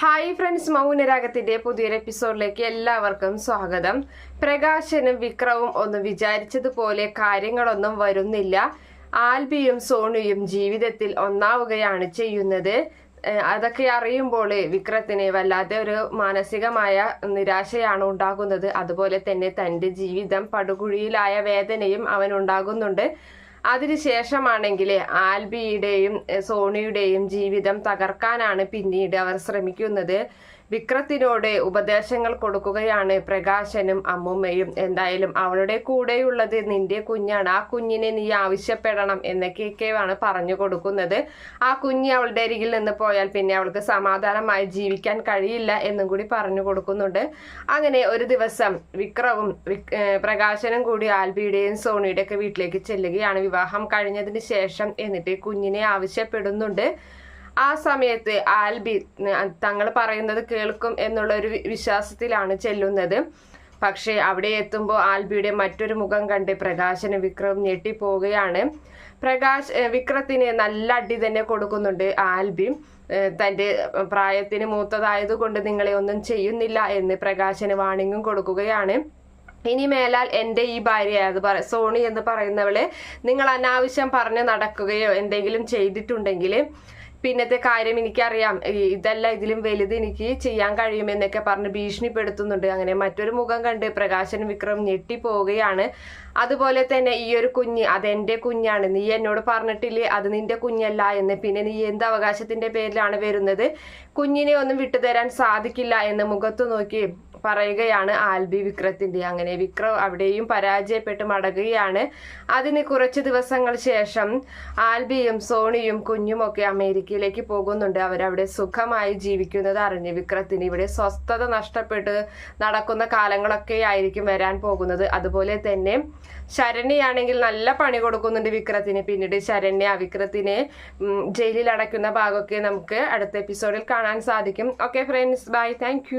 Hi friends മൗനരാഗത്തിന്റെ പുതിയൊരു എപ്പിസോഡിലേക്ക് എല്ലാവർക്കും സ്വാഗതം. പ്രകാശനും വിക്രവും ഒന്നും വിചാരിച്ചതുപോലെ കാര്യങ്ങളൊന്നും വരുന്നില്ല. ആൽബിയും സോണിയും ജീവിതത്തിൽ ഒന്നാവുകയാണ് ചെയ്യുന്നത്. അതൊക്കെ അറിയുമ്പോൾ വിക്രത്തിന് വല്ലാതെ ഒരു മാനസികമായ നിരാശയാണ് ഉണ്ടാകുന്നത്. അതുപോലെ തന്നെ തന്റെ ജീവിതം പടുകുഴിയിലായ വേദനയും അവൻ ഉണ്ടാകുന്നുണ്ട് അതിനുശേഷമാണെങ്കിൽ ആൽബിയുടെയും സോണിയുടെയും ജീവിതം തകർക്കാനാണ് പിന്നീട് അവർ ശ്രമിക്കുന്നത്. വിക്രത്തിനോട് ഉപദേശങ്ങൾ കൊടുക്കുകയാണ് പ്രകാശനും അമ്മുമ്മയും. എന്തായാലും അവളുടെ കൂടെയുള്ളത് നിന്റെ കുഞ്ഞാണ്. ആ കുഞ്ഞിനെ നീ ആവശ്യപ്പെടണം എന്നൊക്കെയൊക്കെയാണ് പറഞ്ഞു കൊടുക്കുന്നത്. ആ കുഞ്ഞി അവളുടെ അരികിൽ നിന്ന് പോയാൽ പിന്നെ അവൾക്ക് സമാധാനമായി ജീവിക്കാൻ കഴിയില്ല എന്നും കൂടി പറഞ്ഞു കൊടുക്കുന്നുണ്ട്. അങ്ങനെ ഒരു ദിവസം വിക്രവും പ്രകാശനും കൂടി ആൽബിയുടെയും സോണിയുടെ ഒക്കെ വീട്ടിലേക്ക് ചെല്ലുകയാണ്. വിവാഹം കഴിഞ്ഞതിന് ശേഷം എന്നിട്ട് കുഞ്ഞിനെ ആവശ്യപ്പെടുന്നുണ്ട്. ആ സമയത്ത് ആൽബി തങ്ങൾ പറയുന്നത് കേൾക്കും എന്നുള്ള ഒരു വിശ്വാസത്തിലാണ് ചെല്ലുന്നത്. പക്ഷേ അവിടെ എത്തുമ്പോൾ ആൽബിയുടെ മറ്റൊരു മുഖം കണ്ട് പ്രകാശന് വിക്രം ഞെട്ടിപ്പോവുകയാണ്. പ്രകാശ് വിക്രത്തിന് നല്ല അടി തന്നെ കൊടുക്കുന്നുണ്ട് ആൽബി. തന്റെ പ്രായത്തിന് മൂത്തതായതുകൊണ്ട് നിങ്ങളെ ഒന്നും ചെയ്യുന്നില്ല എന്ന് പ്രകാശന് വാണിങ്ങും കൊടുക്കുകയാണ്. ഇനി മേലാൽ എന്റെ ഈ ഭാര്യ അത് പറ സോണി എന്ന് പറയുന്നവളെ നിങ്ങൾ അനാവശ്യം പറഞ്ഞ് നടക്കുകയോ എന്തെങ്കിലും ചെയ്തിട്ടുണ്ടെങ്കിൽ പിന്നത്തെ കാര്യം എനിക്കറിയാം. ഇതല്ല ഇതിലും വലുത് എനിക്ക് ചെയ്യാൻ കഴിയുമെന്നൊക്കെ പറഞ്ഞ് ഭീഷണിപ്പെടുത്തുന്നുണ്ട്. അങ്ങനെ മറ്റൊരു മുഖം കണ്ട് പ്രകാശൻ വിക്രം ഞെട്ടിപ്പോവുകയാണ്. അതുപോലെ തന്നെ ഈ ഒരു കുഞ്ഞ് അതെന്റെ കുഞ്ഞാണ്. നീ എന്നോട് പറഞ്ഞിട്ടില്ലേ? അത് നിന്റെ കുഞ്ഞല്ല എന്ന്. പിന്നെ നീ എന്ത് അവകാശത്തിന്റെ പേരിലാണ് വരുന്നത്? കുഞ്ഞിനെ ഒന്നും വിട്ടുതരാൻ സാധിക്കില്ല എന്ന് മുഖത്ത് നോക്കി പറയുകയാണ് ആൽബി വിക്രത്തിന്റെ. അങ്ങനെ വിക്രം അവിടെയും പരാജയപ്പെട്ട് മടങ്ങുകയാണ്. അതിന് കുറച്ച് ദിവസങ്ങൾ ശേഷം ആൽബിയും സോണിയും കുഞ്ഞുമൊക്കെ അമേരിക്കയിലേക്ക് പോകുന്നുണ്ട്. അവരവിടെ സുഖമായി ജീവിക്കുന്നത് അറിഞ്ഞ് വിക്രത്തിന് ഇവിടെ സ്വസ്ഥത നഷ്ടപ്പെട്ട് നടക്കുന്ന കാലങ്ങളൊക്കെ ആയിരിക്കും വരാൻ പോകുന്നത്. അതുപോലെ തന്നെ ശരണ്യാണെങ്കിൽ നല്ല പണി കൊടുക്കുന്നുണ്ട് വിക്രത്തിന്. പിന്നീട് ശരണ്യ വിക്രത്തിനെ ജയിലിൽ അടയ്ക്കുന്ന ഭാഗമൊക്കെ നമുക്ക് അടുത്ത എപ്പിസോഡിൽ കാണാൻ സാധിക്കും. Okay friends bye thank